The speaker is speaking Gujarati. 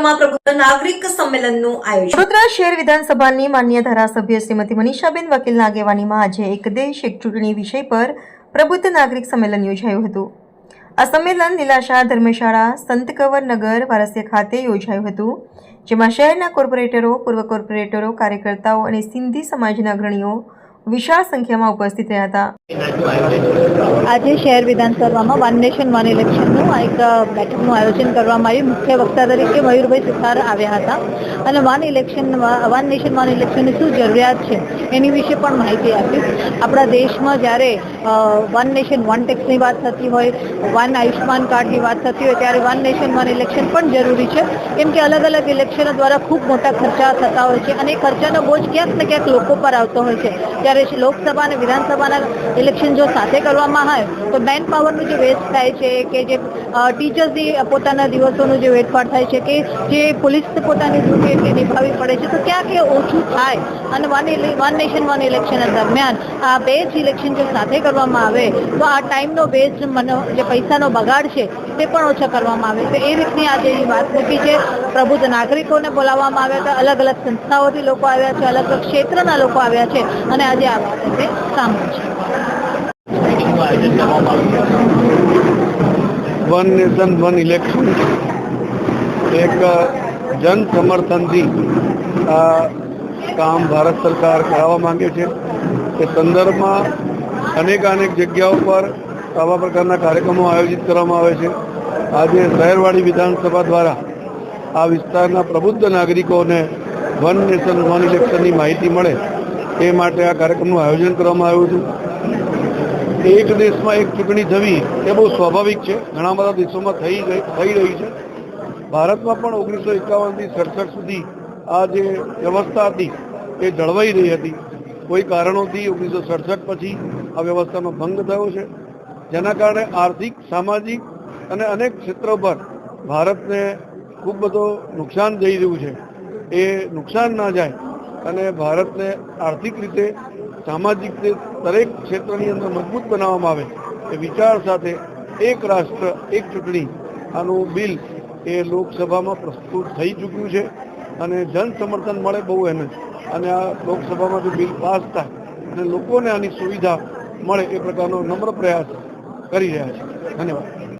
નાગરિક સંમેલન યોજાયું હતું. આ સંમેલન લીલાશા ધર્મશાળા, સંતકવર નગર, વારસિયા ખાતે યોજાયું હતું, જેમાં શહેરના કોર્પોરેટરો, પૂર્વ કોર્પોરેટરો, કાર્યકર્તાઓ અને સિંધી સમાજના અગ્રણીઓ વિશાળ સંખ્યામાં ઉપસ્થિત રહ્યા હતા. આજે શહેર વિધાનસભામાં વન નેશન વન ઇલેક્શનનું એક બેઠકનું આયોજન કરવામાં આવ્યું. મુખ્ય વક્તા તરીકે મયુરભાઈ સુથાર આવ્યા હતા. અને one election one nation one ઇલેક્શનની શું જરૂરિયાત છે એની વિશે પણ માહિતી આપી. આપણા દેશમાં જ્યારે વન નેશન વન ટેક્સની વાત થતી હોય વન આયુષ્માન કાર્ડની વાત થતી હોય, ત્યારે વન નેશન વન ઇલેક્શન પણ જરૂરી છે. કેમ કે અલગ અલગ ઇલેક્શનો દ્વારા ખૂબ મોટા ખર્ચા થતા હોય છે અને એ ખર્ચાનો બોજ ક્યાંક ને ક્યાંક લોકો પર આવતો હોય છે. ત્યારે લોકસભા અને વિધાનસભાના ઇલેક્શન જો સાથે કરવામાં આવે, તો મેન પાવરનું જે વેસ્ટ થાય છે, કે જે ટીચર્સની પોતાના દિવસોનું જે વેડફાટ થાય છે, કે જે પોલીસ પોતાની ડ્યુટી એટલી નિભાવવી પડે છે, તો ક્યાંક એ ઓછું થાય? અને one one nation one election દરમિયાન આ બે જ ઇલેક્શન જો સાથે કરવામાં આવે, તો આ ટાઈમનો વેસ્ટ જે પૈસાનો બગાડ છે તે પણ ઓછા કરવામાં આવે છે. એ રીતની આજે વાત મૂકી છે. પ્રબુદ્ધ નાગરિકોને બોલાવવામાં આવ્યા હતા. અલગ અલગ સંસ્થાઓથી લોકો આવ્યા છે. અલગ અલગ ક્ષેત્રના લોકો આવ્યા છે. અને આજે આ વાત સામે છે વન નેશન, વન ઇલેક્શન. એક જન સમર્થનથી આ કામ ભારત સરકાર કરાવવા માંગે છે. કે સંદર્ભમાં અનેક અનેક જગ્યાઓ પર આવા પ્રકારના કાર્યક્રમો આયોજિત કરવામાં આવે છે. આજે શહેરવાડી વિધાનસભા દ્વારા આ વિસ્તારના પ્રબુદ્ધ નાગરિકોને વન નેશન વન ઇલેક્શનની માહિતી મળે એ માટે આ કાર્યક્રમનું આયોજન કરવામાં આવ્યું હતું. એક દેશમાં એક ચૂંટણી થવી એ બહુ સ્વાભાવિક છે. ઘણા બધા દેશોમાં થઈ ગઈ, થઈ રહી છે. ભારતમાં પણ ઓગણીસો એકાવનથી સડસઠ સુધી આ જે વ્યવસ્થા હતી એ જળવાઈ રહી હતી. કોઈ કારણોથી ઓગણીસો સડસઠ પછી આ વ્યવસ્થાનો ભંગ થયો છે. જેના કારણે આર્થિક, સામાજિક અને અનેક ક્ષેત્રો પર ભારતને ખૂબ બધો નુકસાન જઈ રહ્યું છે. એ નુકસાન ના જાય અને ભારતને આર્થિક રીતે, સામાજિક રીતે દરેક ક્ષેત્રની અંદર મજબૂત બનાવવામાં આવે એ વિચાર સાથે એક રાષ્ટ્ર, એક ચૂંટણી આનું બિલ એ લોકસભામાં પ્રસ્તુત થઈ ચૂક્યું છે અને જન સમર્થન મળે બહુ એને. અને આ લોકસભામાં જો બિલ પાસ થાય અને લોકોને આની સુવિધા મળે એ પ્રકારનો નમ્ર પ્રયાસ કરી રહ્યા છે. ધન્યવાદ.